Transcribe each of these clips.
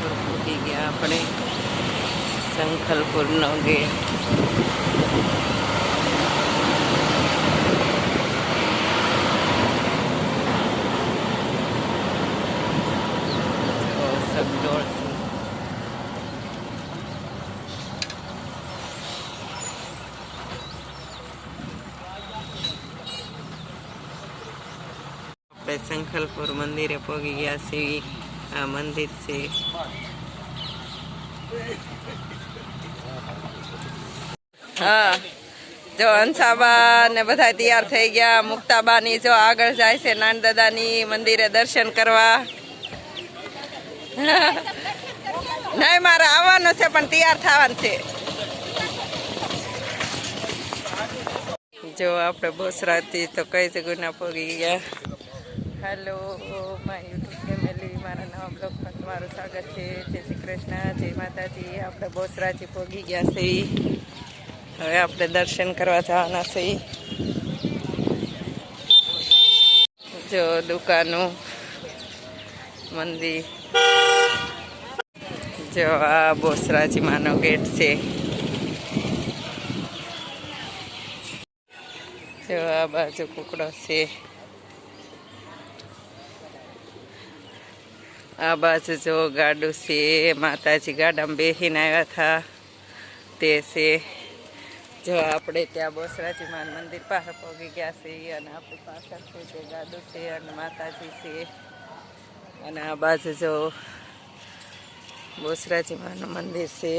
સંખલપુર પૂકી ગયા આપણે સંખલપુરનો ગેટ જો સગડોળ છે આપણે સંખલપુર મંદિરે પહોંચી ગયા છીએ આ મંદિર છે. હા, જો હંસાબા ને બધા તૈયાર થઈ ગયા. મુક્તાબાની જો આગળ જાય છે નાન દાદાની મંદિરે દર્શન કરવા. નહીં, મારે આવવાનું છે, પણ તૈયાર થવાનું છે. જો આપણે બોસરાથી તો કઈ જગ્યા પગી ગયા. હેલો માય યુટ્યુબ ફેમિલી મારા નવા બ્લોગમાં તમારું સ્વાગત છે. જય શ્રી કૃષ્ણ, જય માતાજી. આપણે બોસરાજી પહોંચી ગયા છે હવે આપણે દર્શન કરવા જવાના છે જો દુકાનો, મંદિર. જો આ બોસરાજી ગેટ છે. જો આ બાજુ કુકડો છે. આ બાજુ જો ગાડું છે, માતાજી ગાડામાં બેસીને આવ્યા હતા તે છે. જો આપણે ત્યાં બોસરાજી માન મંદિર પાસે પહોંચી ગયા છીએ અને આપણી પાછળ છે તે ગાડું છે અને માતાજી છે. અને આ બાજુ જો બોસરાજી માનું મંદિર છે.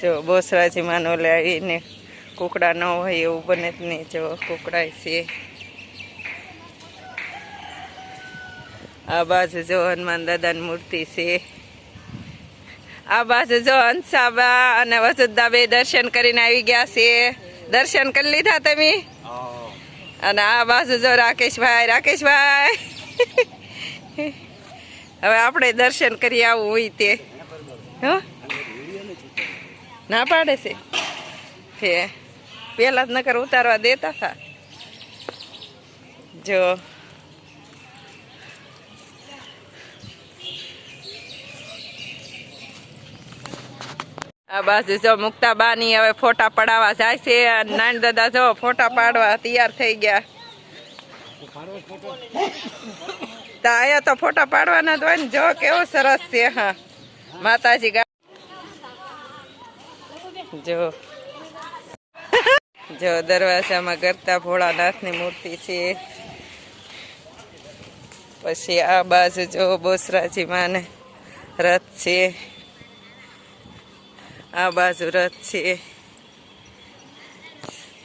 જો બોસરાજી માનો લાવીને કુકડા ન હોય એવું બને જ નહીં જો કુકડા છે. આ બાજુ જો હનુમાન દાદાની મૂર્તિ છે. આ બાજુ જો હંસાબા અને વસુદા બે દર્શન કરીને આવી ગયા છે. દર્શન કરી લીધા તમે? અને આ બાજુ જો રાકેશભાઈ રાકેશભાઈ. હવે આપણે દર્શન કરી આવું હોય તે. ના પાડે છે? હે. પેલા જ નકર ઉતારવા દેતા હતા. જો. આ બાજુ જો મુક્તા બાની હવે ફોટા પડાવવા જાય છે નાની દાદા જો ફોટા પાડવા તૈયાર થઈ ગયા. અહીંયા તો ફોટા પાડવાના જ હોય ને, જો કેવો સરસ છે, હા. માતાજી જો. જો દરવાજામાં ગરતા ભોળાનાથની મૂર્તિ છે. પછી આ બાજુ જો બોસરાજી માને રથ છે. આ બાજુ રથ છે.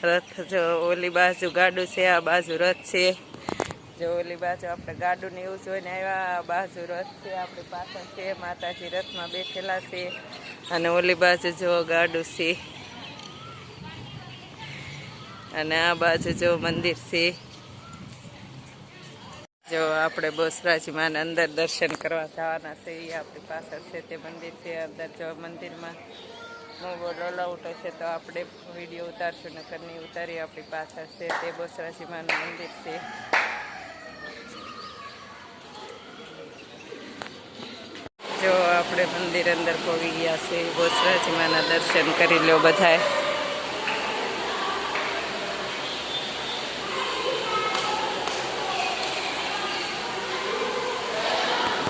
રથ જો ઓલી બાજુ ગાડું છે, આ બાજુ રથ છે. જો ઓલી બાજુ આપણે ગાડું ને એવું જોઈને આવ્યા, આ બાજુ રથ છે, આપણી પાછળ છે, માતાજી રથમાં બેઠેલા છે. અને ઓલી બાજુ જો ગાડું છે. અને આ બાજુ જો મંદિર છે. જો આપણે બોસરાજીમાં અંદર દર્શન કરવા જવાના છે એ આપણી પાછળ છે તે મંદિર છે. અંદર જો મંદિરમાં મોબાઈલ અલાઉટ હશે તો આપણે વીડિયો ઉતારશું, નકર નહીં ઉતારી આપણી પાછળ છે તે બોસરાજીમાનું મંદિર છે. જો આપણે મંદિર અંદર પહોંચી ગયા છે બોસરાજી માના દર્શન કરી લો બધાએ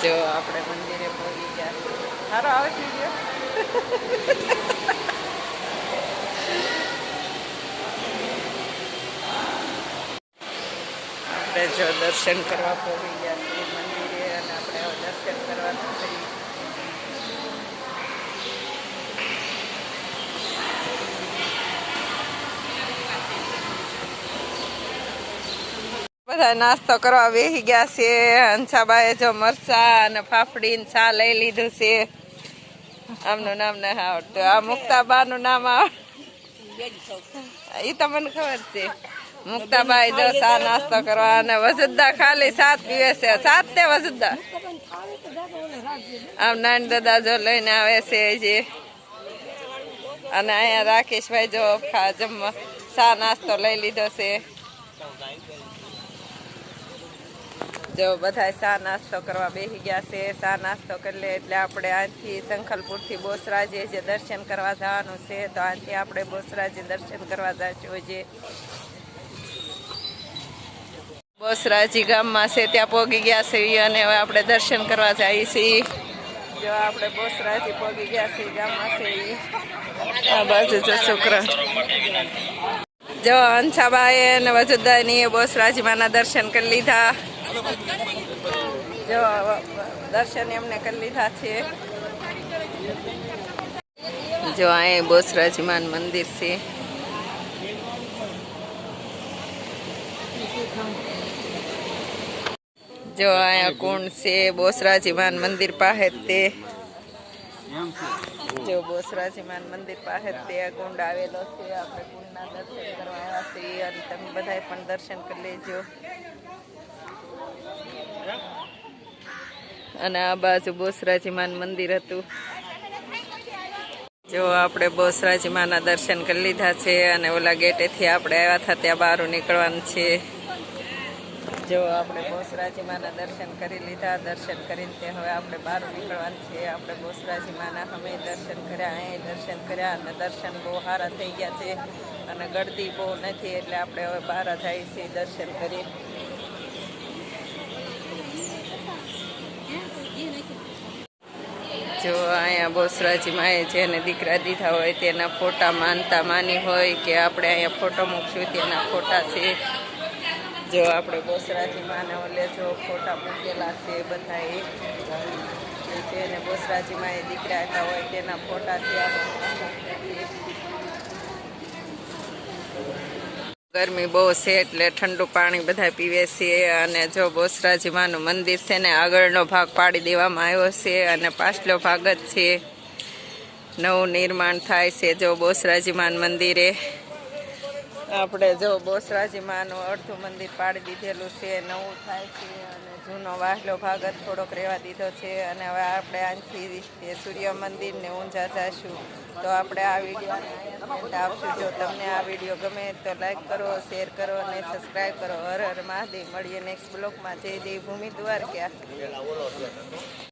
જો આપણે મંદિરે પહોંચી ગયા. સારો આવે છે આપણે જો દર્શન કરવા પહોંચી ગયા છીએ મંદિરે અને આપણે દર્શન કરવાના છીએ નાસ્તો કરવા બેસી ગયા છે. હંસાબાએ જો મરચા અને ફાફડી ને ચા લઈ લીધું છે. આમનું નામ ના આવડતું. આ મુક્તાબા નું નામ આવડ એ મને ખબર છે. મુક્તાબાઈ જો ચા નાસ્તો કરવા અને વસુદ્દા ખાલી સાત પીવે છે. સાત તે વસુદ્દા આમ નાની દાદા જો લઈને આવે છે જે. અને અહીંયા રાકેશભાઈ જો જમવા ચા નાસ્તો લઈ લીધો છે. જો બધા ચા નાસ્તો કરવા બેસી ગયા છે. ચા નાસ્તો કરી લે એટલે આપણે અહીંથી શંખલપુરથી બોસરાજે જે દર્શન કરવા જવાનું છે, તો અહીંથી આપણે બોસરાજે દર્શન કરવા જશું જે. બોસરાજી ગામમાં છે, ત્યાં પોગી ગયા છે અને હવે આપણે દર્શન કરવા જઈએ છીએ. જો આપણે બોસરાજી પોગી ગયા છીએ ગામમાં છે આ બાજુ જો શુક્ર જો અંછાબાએ અને વજુદાની બોસરાજી માના દર્શન કરી લીધા. જો, દર્શન એમને કરી લીધા છે. જો અહીં બોસરાજી માન મંદિર છે. જો અહીંયા કુંડ છે? બોસરાજી માન મંદિર પાસે જ તે. જો બોસરાજી માન મંદિર પાસે જ તે આ કુંડ આવેલો છે. આપણે કુંડના દર્શન કરવા આવ્યા છીએ અને તમે બધાએ પણ દર્શન કરી લેજો. અને આ બાજુ બોસરાજીમાન મંદિર હતું. જો આપણે બોસરાજી માના દર્શન કરી લીધા છે અને ઓલા ગેટેથી આપણે આવ્યા હતા ત્યાં બહાર નીકળવાનું છે. જો આપણે બોસરાજી માના દર્શન કરી લીધા, દર્શન કરીને તે હવે આપણે બહાર નીકળવાનું છે. આપણે બોસરાજી માના અમે દર્શન કર્યા, અહીં દર્શન કર્યા અને દર્શન બહુ સારા થઈ ગયા છે. અને ગળદી બહુ નથી એટલે આપણે હવે બહાર જઈએ છીએ દર્શન કરી. જો અહીંયા બોસરાજી માએ જેને દીકરા દીધા હોય તેના ફોટા માનતા માની હોય કે આપણે અહીંયા ફોટો મૂકશું તેના ફોટા છે. જો આપણે બોસરાજી માને ઓલે જો ફોટા મૂકેલા છે બધા એ છે અને બોસરાજી માએ દીકરા હતા હોય તેના ફોટા છે. આપણે ગરમી બહુ છે એટલે ઠંડુ પાણી બધા પીવે છે અને જો બોસરાજીમાનું મંદિર છે ને આગળનો ભાગ પાડી દેવામાં આવ્યો છે અને પાછલો ભાગ જ છે. નવું નિર્માણ થાય છે જો બોસરાજીમાન મંદિરે. આપણે જો બોસરાજીમાનું અડધું મંદિર પાડી દીધેલું છે, નવું થાય છે જૂનો વાહલો ભાગ થોડોક રહેવા દીધો છે અને હવે આપણે આથી સૂર્ય મંદિરને ઊંઝા જઈશું તો આપણે આ વીડિયો આપશું. જો તમને આ વીડિયો ગમે તો લાઈક કરો, શેર કરો અને સબસ્ક્રાઈબ કરો. હર હર મહાદેવ. મળીએ નેક્સ્ટ બ્લોગમાં. જય દેવ ભૂમિ દ્વારકા.